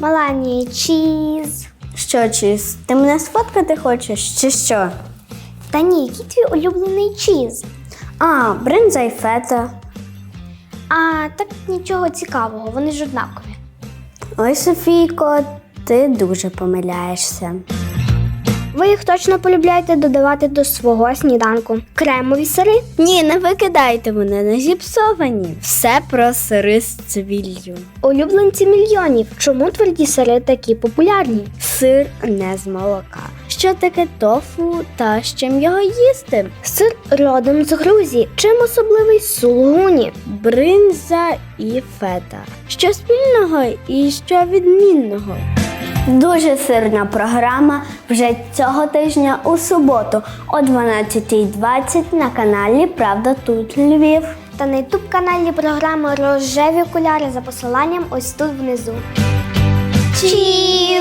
Тані, чіз. Що, чіз, ти мене сфоткати хочеш, чи що? Та ні, який твій улюблений чіз? А, бринза і фета. А так нічого цікавого, вони ж однакові. Ой, Софійко, ти дуже помиляєшся. Ви їх точно полюбляєте додавати до свого сніданку. Кремові сири. Ні, не викидайте мене, не зіпсовані. Все про сири з цвіллю. Улюбленці мільйонів. Чому тверді сири такі популярні? Сир не з молока. Що таке тофу та з чим його їсти? Сир родом з Грузії. Чим особливий сулугуні? Бринза і фета. Що спільного і що відмінного? Дуже сирна програма вже цього тижня у суботу о 12.20 на каналі Правда тут Львів. Та на ютуб каналі програми Рожеві окуляри за посиланням ось тут внизу. Чіз!